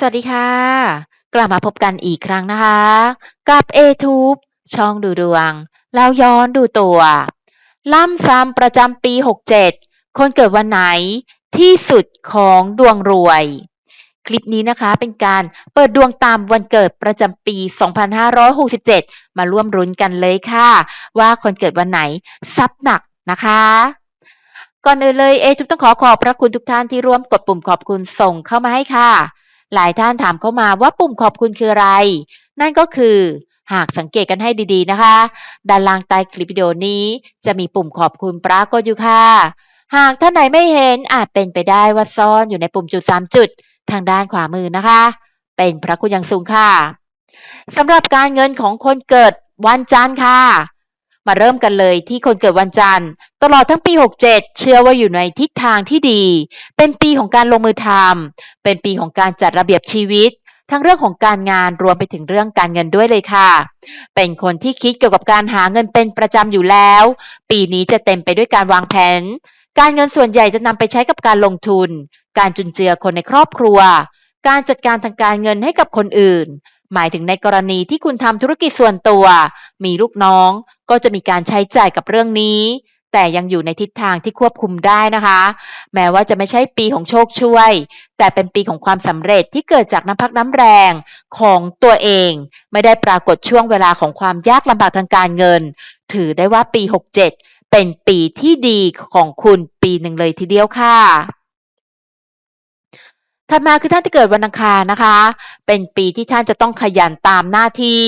สวัสดีค่ะ กลับมาพบกันอีกครั้งนะคะ กับ A-Tube ช่องดูดวงแล้วย้อนดูตัว ล่ำซ้ำประจำปี 67 คนเกิดวันไหนที่สุดของดวงรวย คลิปนี้นะคะเป็นการเปิดดวงตามวันเกิดประจำปี 2567 มาร่วมรุ้นกันเลยค่ะ ว่าคนเกิดวันไหนซับหนักนะคะก่อนอื่นเลยเอทุกต้องขอขอบพระคุณทุกท่านที่ร่วมกดปุ่มขอบคุณส่งเข้ามาให้ค่ะ หลายท่านถามเข้ามาว่าปุ่มขอบคุณคืออะไร นั่นก็คือหากสังเกตกันให้ดีๆนะคะ ด้านล่างใต้คลิปวิดีโอนี้จะมีปุ่มขอบคุณปรากฏอยู่ค่ะ หากท่านไหนไม่เห็นอาจเป็นไปได้ว่าซ่อนอยู่ในปุ่มจุด 3 จุด ทางด้านขวามือนะคะ เป็นพระคุณอย่างสูงค่ะสำหรับการเงินของคนเกิดวันจันทร์ค่ะ มาเริ่มกันเลยที่คนเกิดวันจันทร์ ตลอดทั้งปี 67 เชื่อว่าอยู่ในทิศทางที่ดี เป็นปีของการลงมือทำเป็นปีของการจัดระเบียบชีวิต ทั้งเรื่องของการงานรวมไปถึงเรื่องการเงินด้วยเลยค่ะ เป็นคนที่คิดเกี่ยวกับการหาเงินเป็นประจำอยู่แล้ว ปีนี้จะเต็มไปด้วยการวางแผน การเงินส่วนใหญ่จะนำไปใช้กับการลงทุน การจุนเจือคนในครอบครัว การจัดการทางการเงินให้กับคนอื่น หมายถึงในกรณีที่คุณทำธุรกิจส่วนตัว มีลูกน้องก็จะมีการใช้จ่ายกับเรื่องนี้ แต่ยังอยู่ในทิศทางที่ควบคุมได้นะคะ แม้ว่าจะไม่ใช่ปีของโชคช่วย แต่เป็นปีของความสำเร็จที่เกิดจากน้ำพักน้ำแรงของตัวเอง ไม่ได้ปรากฏช่วงเวลาของความยากลำบากทางการเงิน ถือได้ว่าปี 67 เป็นปีที่ดีของคุณปีหนึ่งเลยทีเดียวค่ะ ถัดมาคือท่านที่เกิดวันอังคารนะคะ เป็นปีที่ท่านจะต้องขยันตามหน้าที่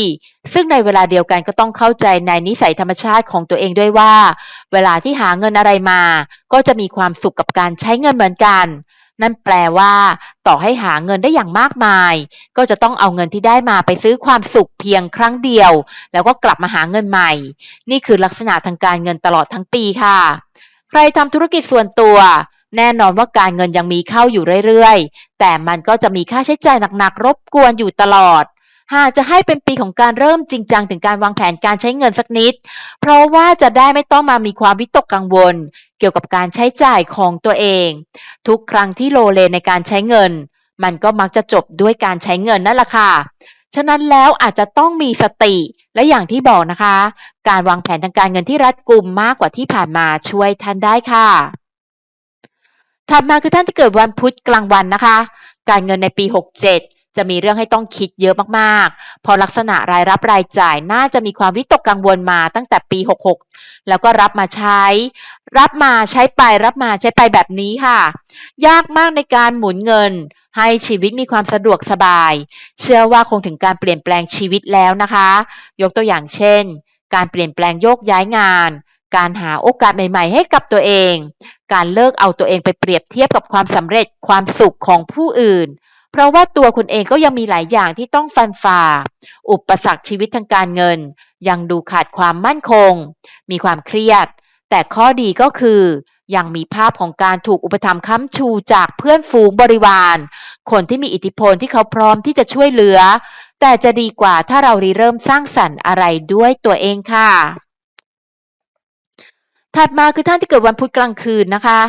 ซึ่งในเวลาเดียวกันก็ต้องเข้าใจในนิสัยธรรมชาติของตัวเองด้วยว่า เวลาที่หาเงินอะไรมา ก็จะมีความสุขกับการใช้เงินเหมือนกัน นั่นแปลว่า ต่อให้หาเงินได้อย่างมากมาย ก็จะต้องเอาเงินที่ได้มาไปซื้อความสุขเพียงครั้งเดียว แล้วก็กลับมาหาเงินใหม่ นี่คือลักษณะทางการเงินตลอดทั้งปีค่ะ ใครทำธุรกิจส่วนตัว แน่นอนว่าการเงินยังมีเข้าอยู่เรื่อยๆ แต่มันก็จะมีค่าใช้จ่ายหนักๆ รบกวนอยู่ตลอด หากจะให้เป็นปีของการเริ่มจริงจังถึงการวางแผนการใช้เงินสักนิด เพราะว่าจะได้ไม่ต้องมามีความวิตกกังวล เกี่ยวกับการใช้จ่ายของตัวเอง ทุกครั้งที่โลเลในการใช้เงิน มันก็มักจะจบด้วยการใช้เงินนั่นแหละค่ะฉะนั้นแล้วอาจจะต้องมีสติและอย่างที่บอกนะคะ การวางแผนทางการเงินที่รัดกุมมากกว่าที่ผ่านมาช่วยท่านได้ค่ะ ถัดมาคือท่านที่เกิดวันพุธกลางวันนะคะ การเงินในปี 67 จะมีเรื่องให้ต้องคิดเยอะมากๆเพอลักษณะรายรับรายจ่ายน่าจะมีความวิตกกังวลมาตั้งแต่ปี 66 แล้วก็รับมาใช้ รับมาใช้ไปรับมาใช้ไปแบบนี้ค่ะ ยากมากในการหมุนเงิน ให้ชีวิตมีความสะดวกสบาย เชื่อว่าคงถึงการเปลี่ยนแปลงชีวิตแล้วนะคะ ยกตัวอย่างเช่น การเปลี่ยนแปลงโยกย้ายงาน การหาโอกาสใหม่ ๆ ให้กับตัวเอง การเลิกเอาตัวเองไปเปรียบเทียบกับความสำเร็จความสุขของผู้อื่น เพราะว่าตัวคุณเองก็ยังมีหลายอย่างที่ต้องฟันฝ่า อุปสรรคชีวิตทางการเงิน ยังดูขาดความมั่นคง มีความเครียด แต่ข้อดีก็คือยังมีภาพของการถูกอุปถัมภ์ค้ำชูจากเพื่อนฝูงบริวาร คนที่มีอิทธิพลที่เขาพร้อมที่จะช่วยเหลือ แต่จะดีกว่าถ้าเราริเริ่มสร้างสรรค์อะไรด้วยตัวเองค่ะ ถัดมาคือท่านที่เกิดวันพุธกลางคืนนะคะ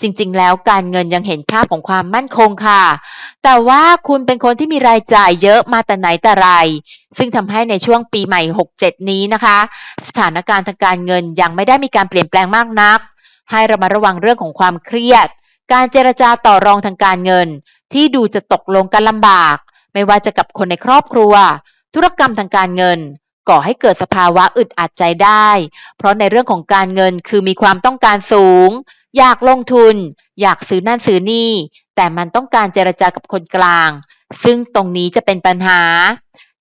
จริงๆ แล้วการเงินยังเห็นภาพของความมั่นคงค่ะ แต่ว่าคุณเป็นคนที่มีรายจ่ายเยอะมาแต่ไหนแต่ไร ซึ่งทำให้ในช่วงปีใหม่ 67 นี้นะคะ สถานการณ์ทางการเงินยังไม่ได้มีการเปลี่ยนแปลงมากนัก ให้ระมัดระวังเรื่องของความเครียด การเจรจาต่อรองทางการเงิน ที่ดูจะตกลงกันลำบาก ไม่ว่าจะกับคนในครอบครัว ธุรกรรมทางการเงิน ก่อให้เกิดสภาวะอึดอัดใจได้ เพราะในเรื่องของการเงินคือมีความต้องการสูง อยากลงทุน อยากซื้อนั่นซื้อนี่ แต่มันต้องการเจรจากับคนกลาง ซึ่งตรงนี้จะเป็นปัญหา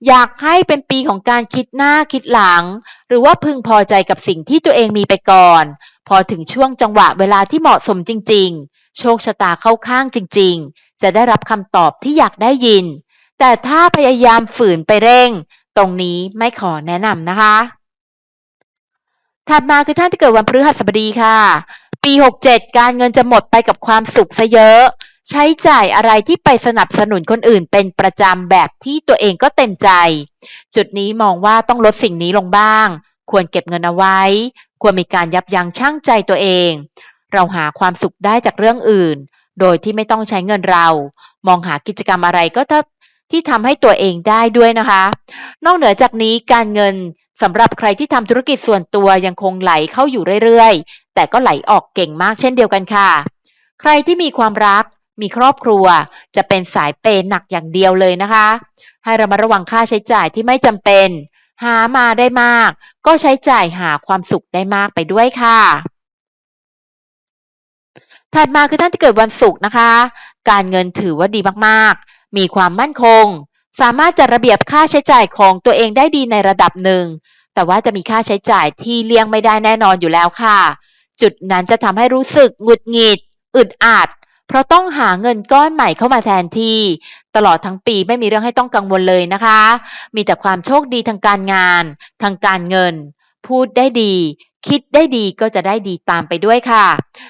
อยากให้เป็นปีของการคิดหน้าคิดหลัง หรือว่าพึงพอใจกับสิ่งที่ตัวเองมีไปก่อน พอถึงช่วงจังหวะเวลาที่เหมาะสมจริง ๆ โชคชะตาเข้าข้างจริง ๆ จะได้รับคำตอบที่อยากได้ยิน แต่ถ้าพยายามฝืนไปเร่ง ตรงนี้ไม่ขอแนะนำนะคะ ถัดมาคือท่านที่เกิดวันพฤหัสบดีค่ะ ปี 67 การเงินจะหมดไปกับความสุขซะเยอะ ใช้จ่ายอะไรที่ไปสนับสนุนคนอื่นเป็นประจำแบบที่ตัวเองก็เต็มใจ จุดนี้มองว่าต้องลดสิ่งนี้ลงบ้าง ควรเก็บเงินเอาไว้ ควรมีการยับยั้งชั่งใจตัวเอง เราหาความสุขได้จากเรื่องอื่น โดยที่ไม่ต้องใช้เงินเรา มองหากิจกรรมอะไรก็ถ้า ที่ทำให้ตัวเองได้ด้วยนะคะ นอกเหนือจากนี้การเงินสำหรับใครที่ทำธุรกิจส่วนตัวยังคงไหลเข้าอยู่เรื่อยๆ แต่ก็ไหลออกเก่งมากเช่นเดียวกันค่ะ ใครที่มีความรัก มีครอบครัว จะเป็นสายเปย์หนักอย่างเดียวเลยนะคะ ให้เรามาระวังค่าใช้จ่ายที่ไม่จำเป็น หามาได้มาก ก็ใช้จ่ายหาความสุขได้มากไปด้วยค่ะถัดมาคือท่านที่เกิดวันศุกร์นะคะ การเงินถือว่าดีมากๆ มีความมั่นคง สามารถจัดระเบียบค่าใช้จ่ายของตัวเองได้ดีในระดับหนึ่ง แต่ว่าจะมีค่าใช้จ่ายที่เลี่ยงไม่ได้แน่นอนอยู่แล้วค่ะ จุดนั้นจะทำให้รู้สึกหงุดหงิด อึดอัด เพราะต้องหาเงินก้อนใหม่เข้ามาแทนที่ ตลอดทั้งปีไม่มีเรื่องให้ต้องกังวลเลยนะคะ มีแต่ความโชคดีทางการงาน ทางการเงิน พูดได้ดีคิดได้ดีก็จะได้ดีตามไปด้วยค่ะ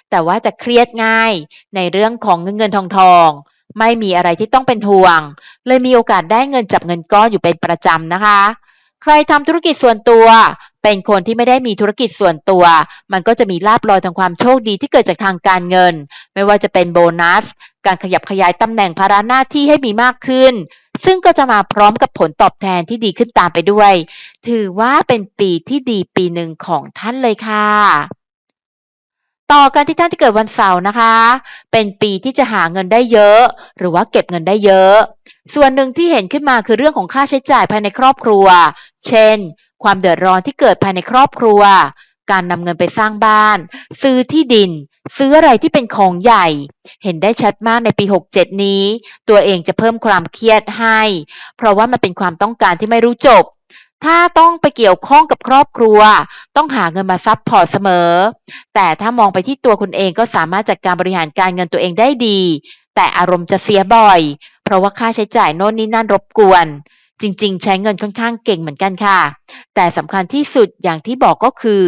แต่ว่าจะเครียดง่ายในเรื่องของเงินเงินทองทอง ไม่มีอะไรที่ต้องเป็นห่วง เลยมีโอกาสได้เงินจับเงินก้อนอยู่เป็นประจำนะคะ ใครทำธุรกิจส่วนตัว เป็นคนที่ไม่ได้มีธุรกิจส่วนตัว มันก็จะมีลาบลอยทางความโชคดีที่เกิดจากทางการเงิน ไม่ว่าจะเป็นโบนัส การขยับขยายตำแหน่งภาระหน้าที่ให้มีมากขึ้น ซึ่งก็จะมาพร้อมกับผลตอบแทนที่ดีขึ้นตามไปด้วย ถือว่าเป็นปีที่ดีปีหนึ่งของท่านเลยค่ะ ต่อกันที่ท่านที่เกิดวันเสาร์นะคะ เป็นปีที่จะหาเงินได้เยอะ หรือว่าเก็บเงินได้เยอะ ส่วนหนึ่งที่เห็นขึ้นมาคือเรื่องของค่าใช้จ่ายภายในครอบครัว เช่น ความเดือดร้อนที่เกิดภายในครอบครัว การนำเงินไปสร้างบ้าน ซื้อที่ดิน ซื้ออะไรที่เป็นของใหญ่ เห็นได้ชัดมากในปี 67 นี้ ตัวเองจะเพิ่มความเครียดให้ เพราะว่ามันเป็นความต้องการที่ไม่รู้จบ ถ้าต้องไปเกี่ยวข้องกับครอบครัว ต้องหาเงินมาซับพอร์ตเสมอ แต่ถ้ามองไปที่ตัวคุณเองก็สามารถจัดการบริหารการเงินตัวเองได้ดี แต่อารมณ์จะเสียบ่อย เพราะว่าค่าใช้จ่ายโน่นนี่นั่นรบกวน จริง ๆ ใช้เงินค่อนข้างเก่งเหมือนกันค่ะ แต่สำคัญที่สุดอย่างที่บอกก็คือ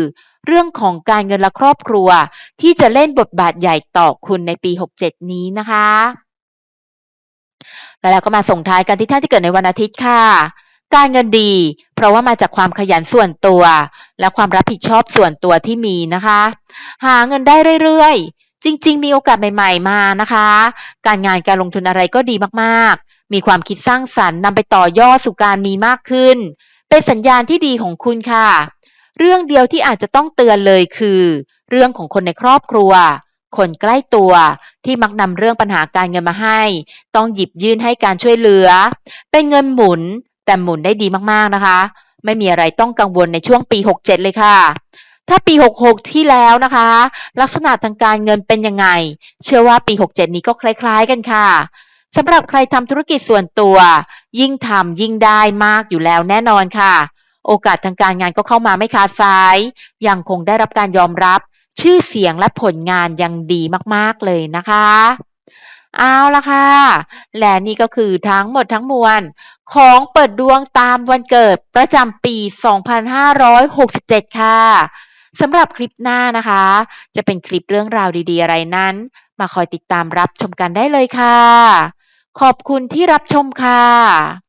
เรื่องของการเงินและครอบครัว ที่จะเล่นบทบาทใหญ่ต่อคุณในปี 67 นี้นะคะแล้วเราก็มาส่งท้ายกันที่ท่านที่เกิดในวันอาทิตย์ค่ะ การเงินดี เพราะว่ามาจากความขยันส่วนตัว และความรับผิดชอบส่วนตัวที่มีนะคะ หาเงินได้เรื่อยๆ จริง ๆ มีโอกาสใหม่ ๆ มานะคะ การงานการลงทุนอะไรก็ดีมากๆ มีความคิดสร้างสรรค์นำไปต่อยอดสู่การมีมากขึ้น เป็นสัญญาณที่ดีของคุณค่ะ เรื่องเดียวที่อาจจะต้องเตือนเลยคือ เรื่องของคนในครอบครัวคนใกล้ตัวที่มักนำเรื่องปัญหาการเงินมาให้ ต้องหยิบยื่นให้การช่วยเหลือ เป็นเงินหมุน แต่หมุนได้ดีมากๆนะคะ ไม่มีอะไรต้องกังวลในช่วงปี 67 เลยค่ะ ถ้าปี 66 ที่แล้วนะคะ ลักษณะทางการเงินเป็นยังไง เชื่อว่าปี 67 นี้ก็คล้าย ๆ กันค่ะสำหรับใครทำธุรกิจส่วนตัว ยิ่งทำยิ่งได้มากอยู่แล้วแน่นอนค่ะ โอกาสทางการงานก็เข้ามาไม่ขาดสาย ยังคงได้รับการยอมรับ ชื่อเสียงและผลงานยังดีมากๆเลยนะคะ เอาละค่ะ และนี่ก็คือทั้งหมดทั้งมวล ของเปิดดวงตามวันเกิดประจำปี 2567 ค่ะสำหรับคลิปหน้านะคะ จะเป็นคลิปเรื่องราวดีๆ อะไรนั้น มาคอยติดตามรับชมกันได้เลยค่ะ ขอบคุณที่รับชมค่ะ